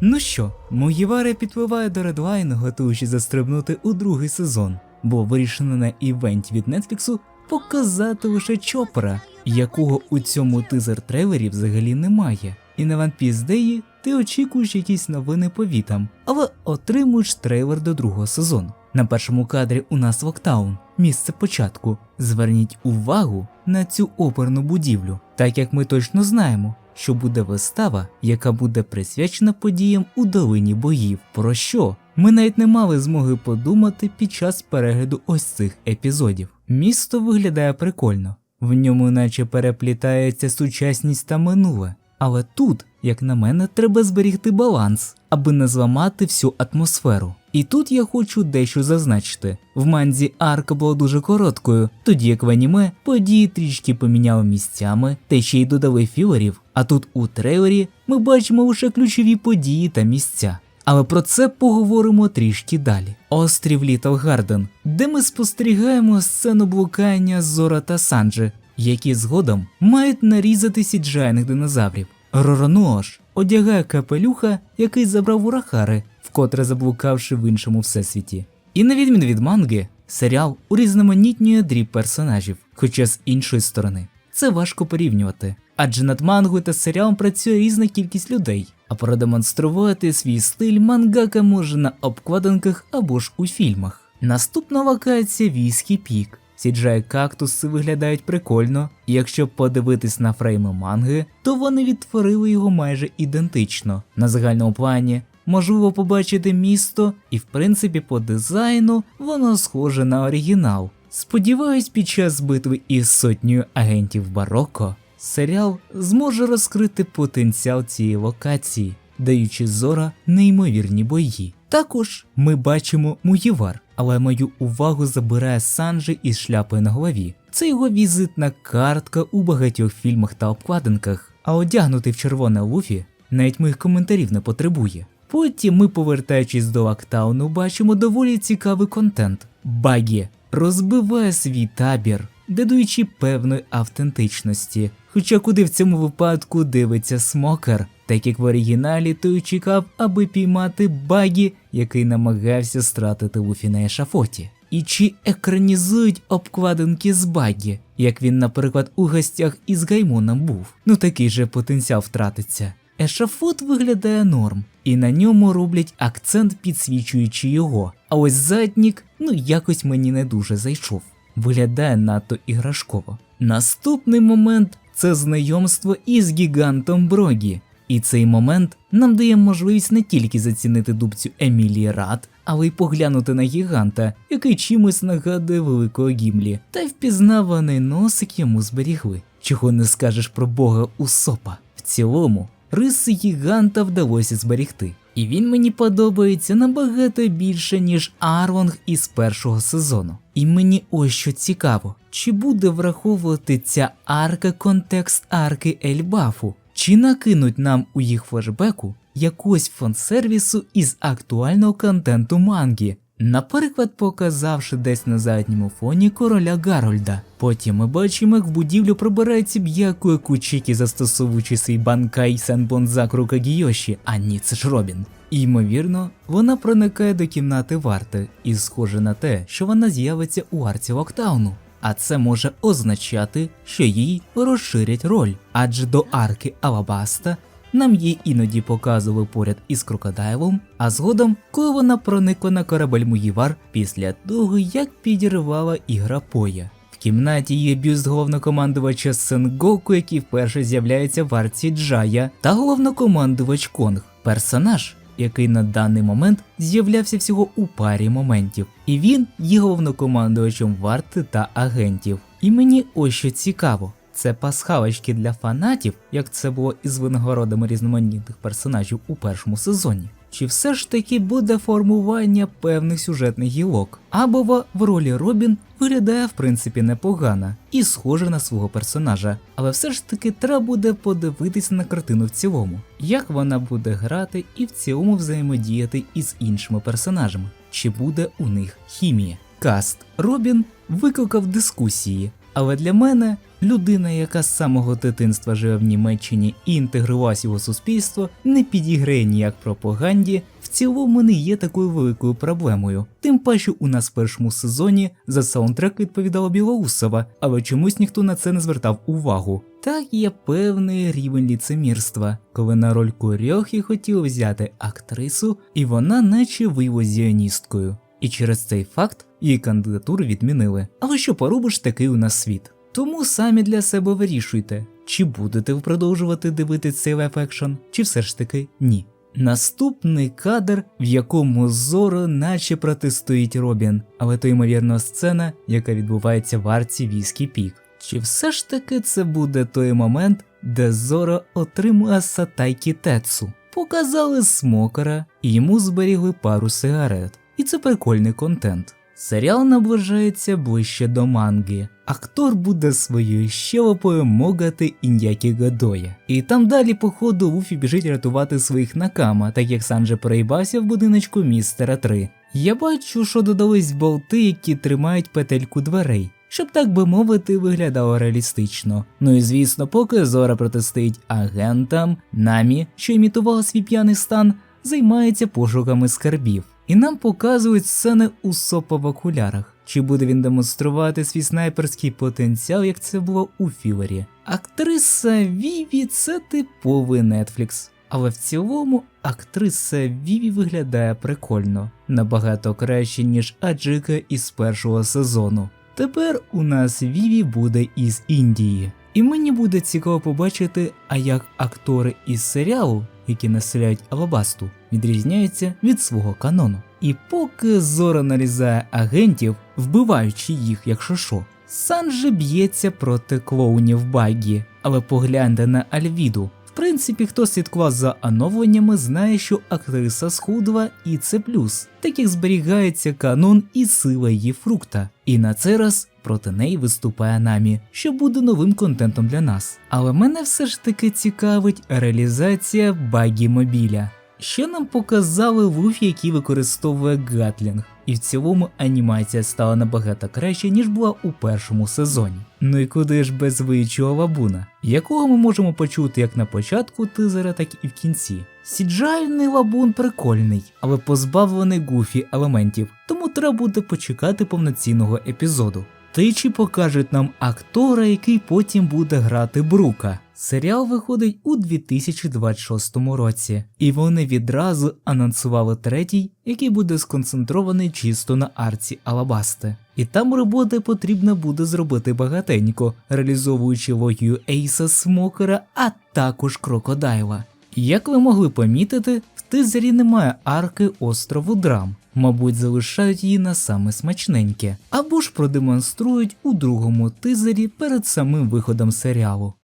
Ну що, Мугівара підпливає до Редлайну, готуючи застрибнути у другий сезон, бо вирішено на івенті від Нетфліксу показати лише Чопера, якого у цьому тизер трейлері взагалі немає. І на One Piece Day ти очікуєш якісь новини по вітам, але отримуєш трейлер до другого сезону. На першому кадрі у нас Локтаун, місце початку. Зверніть увагу на цю оперну будівлю, так як ми точно знаємо, що буде вистава, яка буде присвячена подіям у долині боїв. Про що ми навіть не мали змоги подумати під час перегляду ось цих епізодів. Місто виглядає прикольно, в ньому наче переплітається сучасність та минуле. Але тут, як на мене, треба зберігти баланс, аби не зламати всю атмосферу. І тут я хочу дещо зазначити: в манзі арка була дуже короткою, тоді як в аніме події трішки поміняли місцями та ще й додали філерів. А тут у трейлері ми бачимо лише ключові події та місця. Але про це поговоримо трішки далі. Острів Літл Гарден, де ми спостерігаємо сцену блукання Зора та Санджи, які згодом мають нарізати сіджайних динозаврів. Роронош одягає капелюха, який забрав урахари, вкотре заблукавши в іншому всесвіті. І на відміну від манги, серіал урізноманітнює дріб персонажів, хоча з іншої сторони. Це важко порівнювати, адже над мангою та серіалом працює різна кількість людей, а продемонструвати свій стиль мангака може на обкладинках або ж у фільмах. Наступна локація Віскі Пік. Сіджай кактуси виглядають прикольно, і якщо подивитись на фрейми манги, то вони відтворили його майже ідентично. На загальному плані можливо побачити місто, і в принципі по дизайну воно схоже на оригінал. Сподіваюсь, під час битви із сотнею агентів Бароко серіал зможе розкрити потенціал цієї локації, даючи Зора неймовірні бої. Також ми бачимо Муївар, але мою увагу забирає Санджи із шляпою на голові. Це його візитна картка у багатьох фільмах та обкладинках, а одягнутий в червоне луфі навіть моїх коментарів не потребує. Потім ми, повертаючись до Лактауну, бачимо доволі цікавий контент. Багі розбиває свій табір, додаючи певної автентичності. Хоча куди в цьому випадку дивиться смокер, так як в оригіналі той чекав, аби піймати багі, який намагався стратити Луфі на ешафоті. І чи екранізують обкладинки з багі, як він, наприклад, у гостях із Гаймоном був? Ну такий же потенціал втратиться. Ешафот виглядає норм, і на ньому роблять акцент, підсвічуючи його. А ось заднік, ну якось мені не дуже зайшов. Виглядає надто іграшково. Наступний момент це знайомство із гігантом Брогі. І цей момент нам дає можливість не тільки зацінити дубцю Емілії Рад, але й поглянути на гіганта, який чимось нагадує великого гімлі, та й впізнаваний носик йому зберігли. Чого не скажеш про бога Усопа. В цілому, риси гіганта вдалося зберігти. І він мені подобається набагато більше, ніж Арвонг із першого сезону. І мені ось що цікаво, чи буде враховувати ця арка контекст арки Ельбафу, чи накинуть нам у їх флешбеку якогось фан-сервісу із актуального контенту манги, наприклад, показавши десь на задньому фоні короля Гарольда. Потім ми бачимо, як в будівлю пробирається б'якує Кучікі, застосовуючи свій банкай Сенбонзакру Кагійоші, а ні, це ж Робін. І, ймовірно, вона проникає до кімнати варти, і схоже на те, що вона з'явиться у арці Локтауну. А це може означати, що їй розширять роль, адже до арки Алабаста нам її іноді показували поряд із крокодайлом, а згодом, коли вона проникла на корабель Муївар після того, як підірвала ігра Поя. В кімнаті є бюст головнокомандувача Сенгоку, який вперше з'являється в арці Джая, та головнокомандувач Конг, персонаж, який на даний момент з'являвся всього у парі моментів, і він є головнокомандувачем варти та агентів. І мені ось що цікаво. Це пасхалочки для фанатів, як це було із винагородами різноманітних персонажів у першому сезоні. Чи все ж таки буде формування певних сюжетних гілок? Або в ролі Робін виглядає в принципі непогано і схожа на свого персонажа, але все ж таки треба буде подивитися на картину в цілому, як вона буде грати і в цілому взаємодіяти із іншими персонажами, чи буде у них хімія. Каст Робін викликав дискусії. Але для мене людина, яка з самого дитинства живе в Німеччині і інтегрувалася у суспільство, не підіграє ніяк пропаганді, в цілому не є такою великою проблемою. Тим паче у нас в першому сезоні за саундтрек відповідала Білоусова, але чомусь ніхто на це не звертав увагу. Так є певний рівень ліцемірства, коли на роль Курьохи хотіли взяти актрису, і вона наче виявилась зіоністкою. І через цей факт її кандидатуру відмінили. Але що поробиш такий у нас світ? Тому самі для себе вирішуйте, чи будете продовжувати дивитися цей лайф екшн, чи все ж таки ні. Наступний кадр, в якому Зоро наче протистоїть Робін, але то ймовірно сцена, яка відбувається в арці Віскі Пік. Чи все ж таки це буде той момент, де Зоро отримує Сатайкі Тецу? Показали смокера і йому зберігли пару сигарет. І це прикольний контент. Серіал наближається ближче до манги. Актор буде своєю щелепою могати Ін'які Гадоя. І там далі, походу, Луфі біжить рятувати своїх накама, так як Санджа переїбався в будиночку містера 3. Я бачу, що додались болти, які тримають петельку дверей. Щоб так би мовити, виглядало реалістично. Ну і звісно, поки Зора протистоїть агентам, Намі, що імітувала свій п'яний стан, займається пошуками скарбів. І нам показують сцени Усопа в окулярах. Чи буде він демонструвати свій снайперський потенціал, як це було у Філері? Актриса Віві це типовий Netflix. Але в цілому актриса Віві виглядає прикольно, набагато краще, ніж Аджика із першого сезону. Тепер у нас Віві буде із Індії. І мені буде цікаво побачити, а як актори із серіалу, які населяють Алабасту, відрізняються від свого канону. І поки Зора нарізає агентів, вбиваючи їх, якщо що, Санджи б'ється проти клоунів Баггі, але погляньте на Альвіду. В принципі, хто слідкував за оновленнями, знає, що актриса схудла і це плюс, так як зберігається канон і сила її фрукта. І на цей раз проти неї виступає Намі, що буде новим контентом для нас. Але мене все ж таки цікавить реалізація багі мобіля. Що нам показали Луфі, який використовує Гатлінг, і в цілому анімація стала набагато краще, ніж була у першому сезоні. Ну і куди ж без виючого лабуна, якого ми можемо почути як на початку тизера, так і в кінці. Сіджальний лабун прикольний, але позбавлений гуфі елементів, тому треба буде почекати повноцінного епізоду. Тичі покажуть нам актора, який потім буде грати Брука. Серіал виходить у 2026 році, і вони відразу анонсували третій, який буде сконцентрований чисто на арці Алабасти. І там роботи потрібно буде зробити багатенько, реалізовуючи логію Ейса Смокера, а також Крокодайла. Як ви могли помітити, в тизері немає арки острову Драм. Мабуть, залишають її на саме смачненьке, або ж продемонструють у другому тизері перед самим виходом серіалу.